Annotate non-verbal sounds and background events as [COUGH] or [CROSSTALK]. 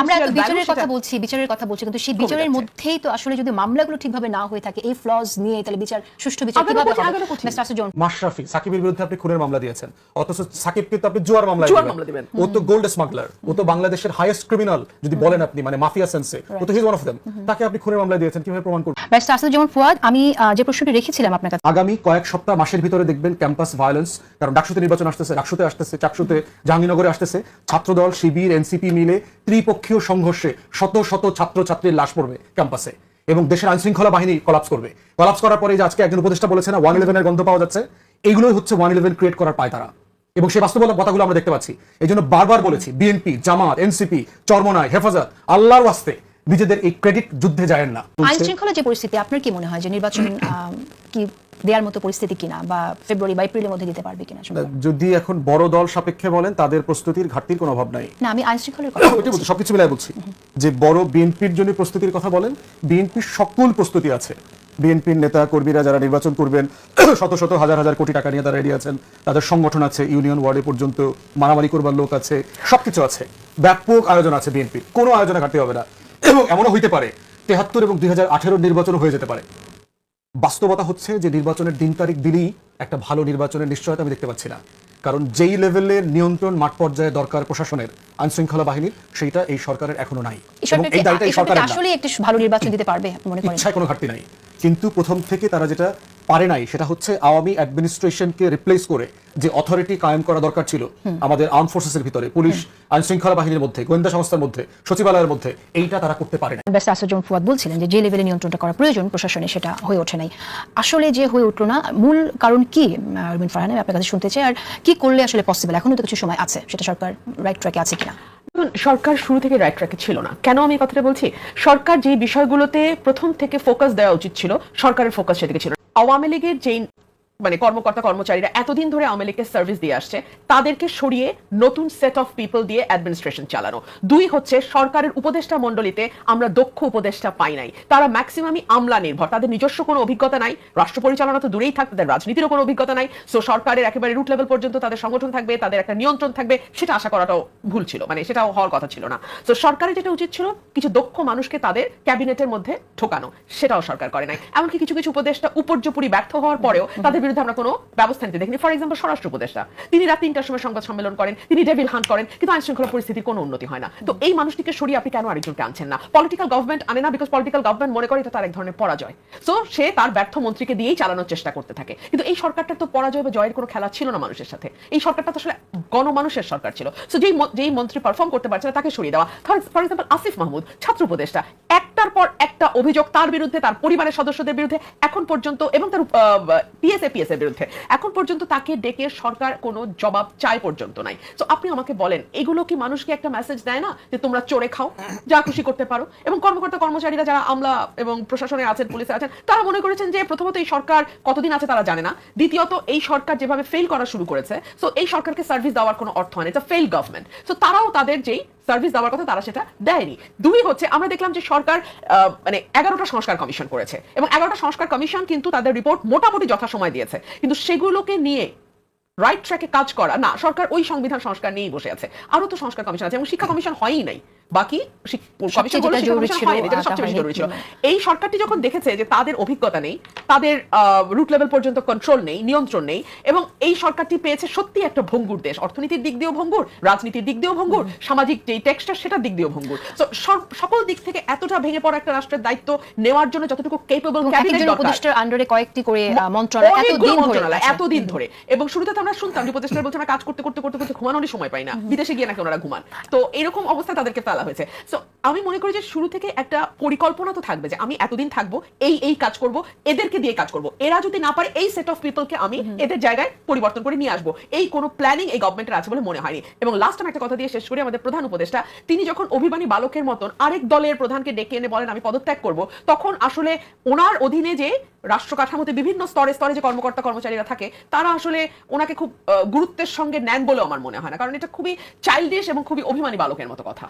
আমরা তো বিচারের কথা বলছি বিচারের কথা বলছি কিন্তু সেই বিচারের মধ্যেই তো আসলে যদি মামলাগুলো ঠিকভাবে না হয়ে থাকে এই ফ্লজ নিয়ে তাহলে বিচার সুষ্ঠু বিচার কীভাবে হবে? মাশরাফি সাকিবের বিরুদ্ধে আপনি খুনের মামলা দিয়েছেন। অথচ সাকিবকে তো আপনি জুয়ার মামলা জুয়ার মামলা দিবেন। ও তো গোল্ড স্মাগলার ও তো বাংলাদেশের হাইয়েস্ট ক্রিমিনাল যদি বলেন আপনি মানে মাফিয়া সেন্সে ও তো হিজ ওয়ান অফ দেম তাকে আপনি খুনের মামলা দিয়েছেন কীভাবে প্রমাণ করবেন? আসুজ্জামান ফুয়াদ আমি যে প্রশ্নটি রেখেছিলাম আপনার কাছে আগামী কয়েক সপ্তাহ মাসের ভিতরে দেখবেন ক্যাম্পাস ভায়োলেন্স কারণ ডাকসুতে নির্বাচন আসতেছে ডাকসুতে আসতেছে চাকসুতে জাহাঙ্গীরনগরে আসতেছে। ছাত্রদল শিবির এনসিপি মিলে ত্রিপক্ষীয় সংঘর্ষে শত শত ছাত্র ছাত্রীর লাশ পড়বে ক্যাম্পাসে এবং দেশের আইন শৃঙ্খলা বাহিনী কলাপস করবে। কলাপস করার পরে যে আজকে একজন উপদেষ্টা বলেছে না ওয়ান ইলেভেনের গন্ধ পাওয়া যাচ্ছে এইগুলোই হচ্ছে ওয়ান ইলেভেন ক্রিয়েট করার পায় তারা এবং সেই বাস্তব কথাগুলো আমরা দেখতে পাচ্ছি। এই জন্য বারবার বলেছি বিএনপি জামাত এনসিপি চরমনায় হেফাজত, আল্লাহর ওয়াস্তে নিজেদের এই ক্রেডিট যুদ্ধে যায় না। আইন শৃঙ্খলা যে পরিস্থিতি, আপনার কি মনে হয় যে নির্বাচন কি দেওয়ার মতো পরিস্থিতি কিনা বা ফেব্রুয়ারি বা এপ্রিলের মধ্যে দিতে পারবে কিনা যদি এখন বড় দল সাপেক্ষে বলেন তাদের প্রস্তুতির ঘাটতির কোনো অভাব নাই। না আমি আইন শৃঙ্খলার কথা বলছি সবকিছু মিলাই বলছি। যে বড় বিএনপির জন্য প্রস্তুতির কথা বলেন বিএনপির সকল প্রস্তুতি আছে। বিএনপির নেতা কর্মীরা যারা নির্বাচন করবেন [CLEARS THROAT] শত শত হাজার হাজার কোটি টাকা নিয়ে তারা রেডি আছেন। তাদের সংগঠন আছে ইউনিয়ন ওয়ার্ডে পর্যন্ত মারামারি করবার লোক আছে সবকিছু আছে। ব্যাপক আয়োজন আছে বিএনপির। কোনো আয়োজনে ঘাটতি হবে না। এবং এমনও হইতে পারে তেহাত্তর এবং দুই হাজার আঠেরোর নির্বাচনও হয়ে যেতে পারে। বাস্তবতা হচ্ছে যে নির্বাচনের দিন তারিখ দিলেই একটা ভালো নির্বাচনের নিশ্চয়তা আমি দেখতে পাচ্ছি না। কারণ যেই লেভেলের নিয়ন্ত্রণ মাঠ পর্যায়ে দরকার প্রশাসনের আইন শৃঙ্খলা বাহিনীর সেইটা এই সরকারের এখনও নাই। এই দায়িত্ব। আসলে একটি ভালো নির্বাচন দিতে পারবে মনে করেন? কোনো ঘাটতি নাই। কিন্তু প্রথম থেকে তারা যেটা পারে নাই সেটা হচ্ছে আওয়ামী অ্যাডমিনিস্ট্রেশনকে রিপ্লেস করে যে অথরিটি কায়েম করা দরকার ছিল আমাদের আর্ম ফোর্সেসের ভিতরে পুলিশ আইন শৃঙ্খলা বাহিনীর মধ্যে গোয়েন্দা সংস্থার মধ্যে সচিবালয়ের মধ্যে এইটা তারা করতে পারে না ব্যাস আসুজ্জামান ফুয়াদ বলছিলেন যে যে লেভেলে নিয়ন্ত্রণটা করা প্রয়োজন প্রশাসনে সেটা হয়ে ওঠে নাই। আসলে যে হয়ে উঠল না মূল কারণ কি? রবিন ফারহান আমি আপনার কাছে শুনতে চাই আর কি করলে আসলে পসিবল এখনও তো কিছু সময় আছে সেটা সরকার রাইট ট্র্যাকে আছে কিনা? সরকার শুরু থেকে রাইট ট্র্যাকে ছিল না। কেন আমি কথাটা বলছি? সরকার যে বিষয়গুলোতে প্রথম থেকে ফোকাস দেওয়া উচিত ছিল সরকারের ফোকাস সেদিকে ছিল। আওয়ামী লীগের যেই মানে কর্মকর্তা, কর্মচারীরা এতদিন ধরে আওয়ামী লীগকে সার্ভিস দিয়ে আসছে, তাদেরকে সরিয়ে নতুন সেট অফ পিপল দিয়ে অ্যাডমিনিস্ট্রেশন চালানো। দুই হচ্ছে সরকারের উপদেষ্টা মণ্ডলীতে আমরা দক্ষ উপদেষ্টা পাই নাই। তারা ম্যাক্সিমামই আমলা নির্ভর, তাদের নিজস্ব কোনো অভিজ্ঞতা নাই। রাষ্ট্র পরিচালনা তো দূরেই থাক তাদের রাজনীতিরও কোনো অভিজ্ঞতা নাই। সো সরকারের একেবারে রুট লেভেল পর্যন্ত তাদের সংগঠন থাকবে, তাদের একটা নিয়ন্ত্রণ থাকবে, সেটা আশা করাটাও ভুল ছিল মানে সেটাও হওয়ার কথা ছিল না। তো সরকারের যেটা উচিত ছিল, কিছু দক্ষ মানুষকে তাদের ক্যাবিনেটের মধ্যে ঢোকানো, সেটাও সরকার করে নাই। এমনকি কিছু কিছু উপদেষ্টা উপর্যপুরি ব্যর্থ হওয়ার পরেও তাদের বিরুদ্ধে আমরা কোনো ব্যবস্থা নিতে দেখিনি। ফর এক্সাম্পল স্বরাষ্ট্র উপদেষ্টা। তিনি রাত তিনটার সময় সংবাদ সম্মেলন করেন, তিনি ডেভিল হান্ট করেন, কিন্তু আইন শৃঙ্খলা পরিস্থিতির কোনো উন্নতি হয় না। তো এই মানুষটিকে সরিয়ে আপনি কেন আরেকজনকে আনছেন না? পলিটিক্যাল গভর্নমেন্ট আনে না বিকজ পলিটিক্যাল গভর্নমেন্ট মনে করে এটা তার এক ধরনের পরাজয়। সো সে তার ব্যর্থ মন্ত্রীকে দিয়েই চালানোর চেষ্টা করতে থাকে। কিন্তু এই সরকারটার তো পরাজয় বা জয়ের কোনো খেলা ছিল না মানুষের সাথে। এই সরকারটা তো আসলে গণমানুষের সরকার ছিল। সো যেই যেই মন্ত্রী পারফর্ম করতে পারছে না, তাকে সরিয়ে দেওয়া। ফর এক্সাম্পল আসিফ মাহমুদ, ছাত্র উপদেষ্টা একটার পর একটা অভিযোগ তার বিরুদ্ধে, তার পরিবারের সদস্যদের বিরুদ্ধে, এখন পর্যন্ত এবং তার পিএসএ পিএস এর বিরুদ্ধে। এখন পর্যন্ত তাকে ডেকে সরকার কোনো জবাব চাই পর্যন্ত নাই। তো আপনি আমাকে বলেন, এগুলো কি মানুষকে একটা মেসেজ দেয় না যে তোমরা চোরে খাও, যা খুশি করতে পারো? এবং কর্মকর্তা, কর্মচারীরা যারা আমলা এবং প্রশাসনে আছেন, পুলিশে আছেন, তারা মনে করেছেন যে প্রথমত এই সরকার কতদিন আছে তারা জানে না। দ্বিতীয়ত, এই সরকার যেভাবে ফেল করা শুরু করেছে সো এই সরকারকে সার্ভিস দেওয়ার কোনো অর্থ হয় না। এটা ফেল গভর্নমেন্ট সো তারাও তাদের যেই সার্ভিস দেওয়ার কথা তারা সেটা দেয়নি। দুই হচ্ছে, আমরা দেখলাম যে সরকার মানে এগারোটা সংস্কার কমিশন করেছে এবং এগারোটা সংস্কার কমিশন কিন্তু তাদের রিপোর্ট মোটামুটি যথাসময় দিয়েছে। কিন্তু সেগুলোকে নিয়ে রাইট ট্র্যাকে কাজ করা না সরকার ওই সংবিধান সংস্কার নিয়েই বসে আছে। আরও তো সংস্কার কমিশন আছে এবং শিক্ষা কমিশন হয়ই নাই। বাকি তা। এই সরকারটি যখন দেখেছে যে তাদের অভিজ্ঞতা নেই তাদের রুট লেভেল পর্যন্ত কন্ট্রোল নেই নিয়ন্ত্রণ নেই এবং এই সরকারটি পেয়েছে সত্যি একটা ভঙ্গুর দেশ। অর্থনীতির দিক দিয়েও ভঙ্গুর রাজনীতির দিক দিয়েও ভঙ্গুর সামাজিক যেই টেক্সচার সেটার দিক দিয়েও ভঙ্গুর। সর- সকল দিক থেকে এতটা ভেঙে পড়া একটা রাষ্ট্রের দায়িত্ব নেওয়ার জন্য যতটুকু কেপেবল ক্যাবিনেট দরকার। আন্ডারে কয়েকটি করে মন্ত্রণালয় এতদিন ধরে এবং শুরুতে তো আমরা শুনতাম যে উপদেষ্টা বলছে আমরা কাজ করতে করতে করতে করতে ঘুমানোরই সময় পাই না। বিদেশে গিয়ে নাকি ওনারা ঘুমান। তো এরকম অবস্থা তাদেরকে ফেলা হয়েছে। সো আমি মনে করি যে শুরু থেকে একটা পরিকল্পনা তো থাকবে যে আমি এতদিন থাকব এই এই কাজ করব এদেরকে দিয়ে কাজ করব। এরা যদি না পারে এই সেট অফ পিপলকে আমি এদের জায়গায় পরিবর্তন করে নিয়ে আসব। এই কোনো প্ল্যানিং এই গভর্নমেন্টের আছে বলে মনে হয়নি। এবং লাস্ট আমি একটা কথা দিয়ে শেষ করি আমাদের প্রধান উপদেষ্টা তিনি যখন অভিমানী বালকের মতন আরেক দলের প্রধানকে ডেকে এনে বলেন আমি পদত্যাগ করব তখন আসলে ওনার অধীনে যে রাষ্ট্র কাঠামোতে বিভিন্ন স্তরে স্তরে যে কর্মকর্তা কর্মচারীরা থাকে তারা আসলে ওনাকে খুব গুরুত্বের সঙ্গে নেন বলেও আমার মনে হয় না। কারণ এটা খুবই চাইল্ডিশ এবং খুবই অভিমানী বালকের মতো কথা।